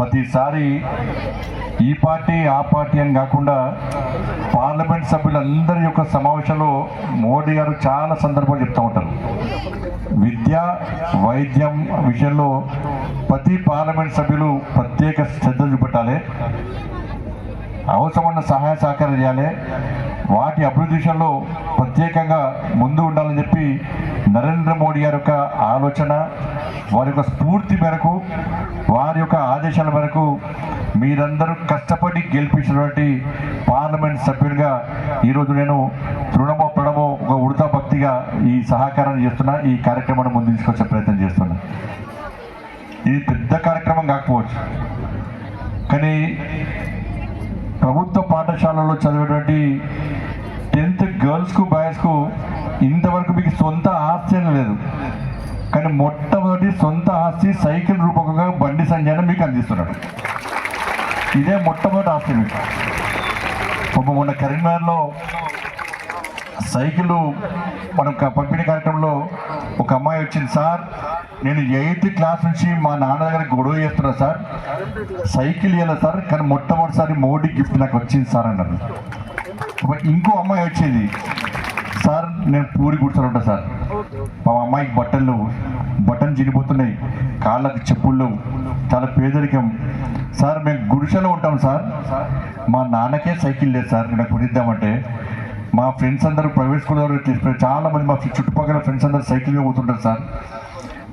ప్రతిసారి ఈ పార్టీ ఆ పార్టీ అని కాకుండా పార్లమెంట్ సభ్యులందరి యొక్క సమావేశంలో మోడీ గారు చాలా సందర్భాలు చెప్తూ ఉంటారు. విద్య వైద్యం విషయంలో ప్రతి పార్లమెంట్ సభ్యులు ప్రత్యేక శ్రద్ధ చూపెట్టాలి. అవసరమైన సహాయ సహకారం చేయాలి. వాటి అభివృద్ధి విషయంలో ప్రత్యేకంగా ముందు ఉండాలని చెప్పి నరేంద్ర మోడీ గారి యొక్క ఆలోచన వారి యొక్క స్ఫూర్తి మేరకు వారి యొక్క ఆదేశాల మేరకు మీరందరూ కష్టపడి గెలిపించినటువంటి పార్లమెంట్ సభ్యులుగా ఈరోజు నేను తృణమో ప్రణమో ఒక ఉడతా భక్తిగా ఈ సహకారాన్ని చేస్తున్నా ఈ కార్యక్రమాన్ని ముందు తీసుకొచ్చే ప్రయత్నం చేస్తున్నా. ఇది పెద్ద కార్యక్రమం కాకపోవచ్చు. కానీ ప్రభుత్వ పాఠశాలలో చదివేటువంటి టెన్త్ గర్ల్స్కు బాయ్స్కు ఇంతవరకు మీకు సొంత ఆస్తి లేదు. కానీ మొట్టమొదటి సొంత ఆస్తి సైకిల్ రూపకంగా బండి సంజయ్ మీకు అందిస్తున్నాడు. ఇదే మొట్టమొదటి ఆస్తి మీకు. పాపం మొన్న కరీంనగర్లో సైకిల్ మనం పంపిణీ కార్యక్రమంలో ఒక అమ్మాయి వచ్చింది సార్ నేను ఎయిత్ క్లాస్ నుంచి మా నాన్న దగ్గర గొడవ చేస్తున్నా సార్. సైకిల్ ఇవ్వాలి సార్? కానీ మొట్టమొదటిసారి మోడీ గిఫ్ట్ నాకు వచ్చింది సార్ అన్నారు. ఇంకో అమ్మాయి వచ్చేది. సార్ నేను పూరి కూర్చొని ఉంటా సార్. మా అమ్మాయికి బట్టలు బట్టలు బటన్ కాళ్ళకి చెప్పులు చాలా పేదరికం. సార్ మేము గుడిసెలో ఉంటాం సార్. మా నాన్నకే సైకిల్ లేదు సార్. నేను కొనిద్దామంటే మా ఫ్రెండ్స్ అందరూ ప్రైవేట్ స్కూల్ వరకు తీసుకుని చాలా మంది మా చుట్టుపక్కల ఫ్రెండ్స్ అందరూ సైకిల్ పోతుంటారు సార్.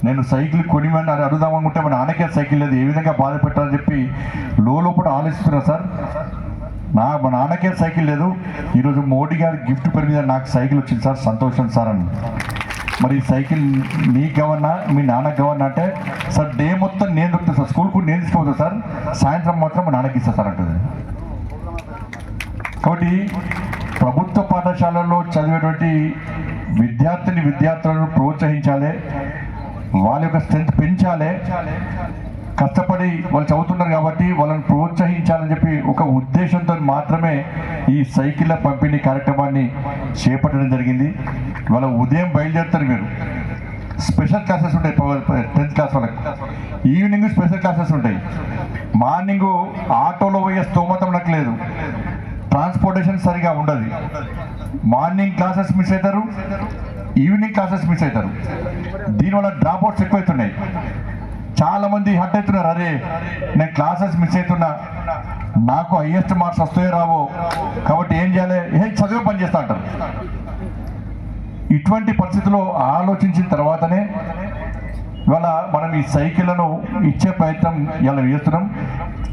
నేను సైకిల్ కొనిమని అది అడుగుదామనుకుంటే మా నాన్నకే సైకిల్ లేదు. ఏ విధంగా బాధ పెట్టాలని చెప్పి లోపల ఆలోచిస్తున్నా సార్. నా మా నాన్నకే సైకిల్ లేదు. ఈరోజు మోడీ గారి గిఫ్ట్ పేరు మీద నాకు సైకిల్ వచ్చింది సార్. సంతోషం సార్ అని. మరి ఈ సైకిల్ నీకు గవర్నా మీ నాన్నకు గవర్నా అంటే సార్ డే మొత్తం నేను దొరుకుతాను సార్. స్కూల్ కూడా నేను తీసుకుపోతాను సార్. సాయంత్రం మాత్రం మా నాన్నకి ఇస్తా సార్ అంటుంది. కాబట్టి ప్రభుత్వ పాఠశాలల్లో చదివేటువంటి విద్యార్థిని విద్యార్థులను ప్రోత్సహించాలి. వాళ్ళ యొక్క స్ట్రెంత్ పెంచాలి. కష్టపడి వాళ్ళు చదువుతున్నారు కాబట్టి వాళ్ళని ప్రోత్సహించాలని చెప్పి ఒక ఉద్దేశంతో మాత్రమే ఈ సైకిళ్ళ పంపిణీ కార్యక్రమాన్ని చేపట్టడం జరిగింది. వాళ్ళ ఉదయం బయలుదేరుతారు మీరు స్పెషల్ క్లాసెస్ ఉంటాయి. టెన్త్ క్లాస్ వాళ్ళకి. ఈవినింగ్ స్పెషల్ క్లాసెస్ ఉంటాయి. మార్నింగ్ ఆటోలో పోయే స్తోమతం నాకు లేదు. ట్రాన్స్పోర్టేషన్ సరిగా ఉండదు. మార్నింగ్ క్లాసెస్ మిస్ అవుతారు. ఈవినింగ్ క్లాసెస్ మిస్ అవుతారు. దీనివల్ల డ్రాప్ అవుట్స్ ఎక్కువైతున్నాయి. చాలా మంది హట్ అవుతున్నారు. అరే నేను క్లాసెస్ మిస్ అవుతున్నా. నాకు హయ్యెస్ట్ మార్క్స్ వస్తాయో రావో. కాబట్టి ఏం చేయాలి? ఏ చదివే పని చేస్తా అంటారు. ఇటువంటి పరిస్థితిలో ఆలోచించిన తర్వాతనే ఇవాళ మనం ఈ సైకిళ్ళను ఇచ్చే ప్రయత్నం ఇలా చేస్తున్నాం.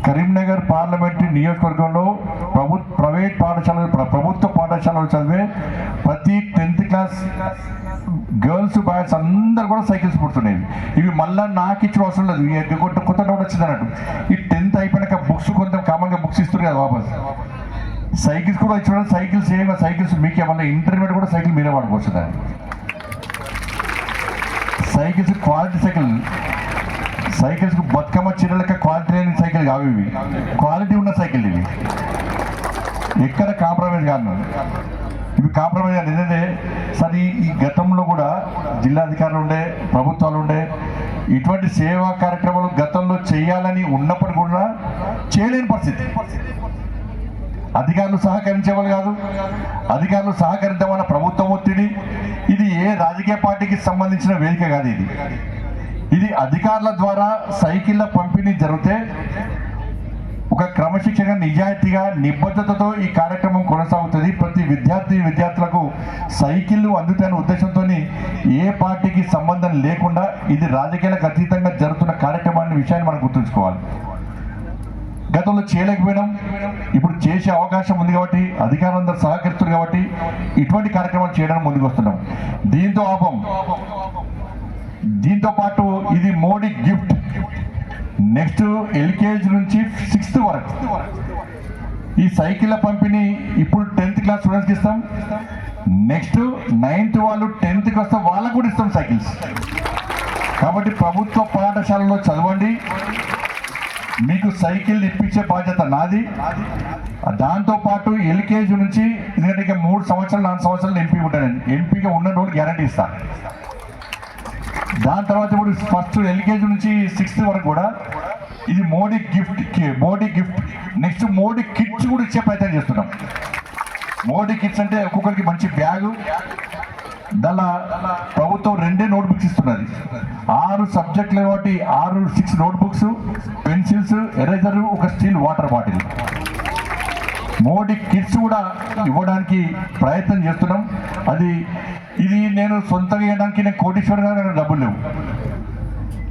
కరీంనగర్ పార్లమెంటరీ నియోజకవర్గంలో ప్రభు ప్రైవేట్ పాఠశాలలు ప్రభుత్వ పాఠశాలలు చదివే ప్రతి గర్ల్స్ బాయ్స్ అందరు కూడా సైకిల్స్ పుడుతున్నాయి ఇవి మళ్ళీ నాకు ఇచ్చిన అవసరం లేదు. ఇవి కొత్త కొత్త డౌట్ వచ్చింది అన్నట్టు. ఈ టెన్త్ అయిపోయినాక బుక్స్ కొంత కామన్గా బుక్స్ ఇస్తున్నారు కదా వాపస్. సైకిల్స్ కూడా ఇచ్చిన సైకిల్స్ ఏమైనా సైకిల్స్ మీకు ఏమన్నా ఇంటర్మీడియట్ కూడా సైకిల్ మీరే వాడుకోవచ్చు దాన్ని. Cycles quality cycle. Cycles Bathukamma చీరలక quality లేని సైకిల్ కావు ఇవి. క్వాలిటీ ఉన్న సైకిల్ ఇవి ఎక్కడ కాంప్రమైజ్ కాదు. ఇవి కాంప్రమైజ్ కాదు ఎందుకంటే సరే ఈ- గతంలో కూడా జిల్లాధికారులు ఉండే ప్రభుత్వాలు ఉండే ఇటువంటి సేవా కార్యక్రమాలు గతంలో చేయాలని ఉన్నప్పుడు కూడా చేయలేని పరిస్థితి. అధికారులు సహకరించేవాళ్ళు కాదు అధికారులు సహకరిద్దామన్న ప్రభుత్వం ఒత్తిడి ఇది ఏ రాజకీయ పార్టీకి సంబంధించిన వేదిక కాదు ఇది. ఇది అధికారుల ద్వారా సైకిళ్ళ పంపిణీ జరిగితే ఒక క్రమశిక్షణ నిజాయితీగా నిబద్ధతతో ఈ కార్యక్రమం కొనసాగుతుంది. ప్రతి విద్యార్థి విద్యార్థులకు సైకిళ్ళు అందుతాయనే ఉద్దేశంతో ఏ పార్టీకి సంబంధం లేకుండా ఇది రాజకీయాలకు అతీతంగా జరుగుతున్న కార్యక్రమాన్ని విషయాన్ని మనం గుర్తుంచుకోవాలి. గతంలో చేయలేకపోయినాం. ఇప్పుడు చేసే అవకాశం ఉంది కాబట్టి అధికారులందరూ సహకరిస్తున్నారు కాబట్టి ఇటువంటి కార్యక్రమాలు చేయడానికి ముందుకు వస్తున్నాం దీంతో ఆపం. దీంతో పాటు ఇది మోడీ గిఫ్ట్. నెక్స్ట్ ఎల్కేజీ నుంచి సిక్స్త్ వరకు. ఈ సైకిళ్ళ పంపిణీ ఇప్పుడు టెన్త్ క్లాస్ స్టూడెంట్స్కి ఇస్తాం. నెక్స్ట్ నైన్త్ వాళ్ళు టెన్త్కి వస్తే వాళ్ళకు కూడా ఇస్తాం సైకిల్స్. కాబట్టి ప్రభుత్వ పాఠశాలలో చదవండి. మీకు సైకిల్ ఇప్పించే బాధ్యత నాది. దాంతో పాటు ఎల్కేజీ నుంచి ఎందుకంటే ఇక మూడు సంవత్సరాలు నాలుగు సంవత్సరాలు ఎంపీ ఉంటాను. ఎంపీగా ఉన్న రోజు గ్యారంటీ ఇస్తాను దాని తర్వాత ఇప్పుడు ఫస్ట్ ఎల్కేజీ నుంచి సిక్స్త్ వరకు కూడా ఇది Modi gift Modi gift next Modi kits కూడా ఇచ్చే ప్రయత్నం చేస్తున్నాం. మోడీ కిట్స్ అంటే ఒక్కొక్కరికి మంచి బ్యాగు. దానిలో ప్రభుత్వం రెండే నోట్ బుక్స్ ఇస్తున్నది. ఆరు సబ్జెక్టులు కాబట్టి ఆరు six notebooks pencils eraser ఒక steel water bottle Modi kits కూడా ఇవ్వడానికి ప్రయత్నం చేస్తున్నాం. అది ఇది నేను సొంతంగా ఇవ్వడానికి నేను కోటేశ్వర గారు డబ్బులు లేవు.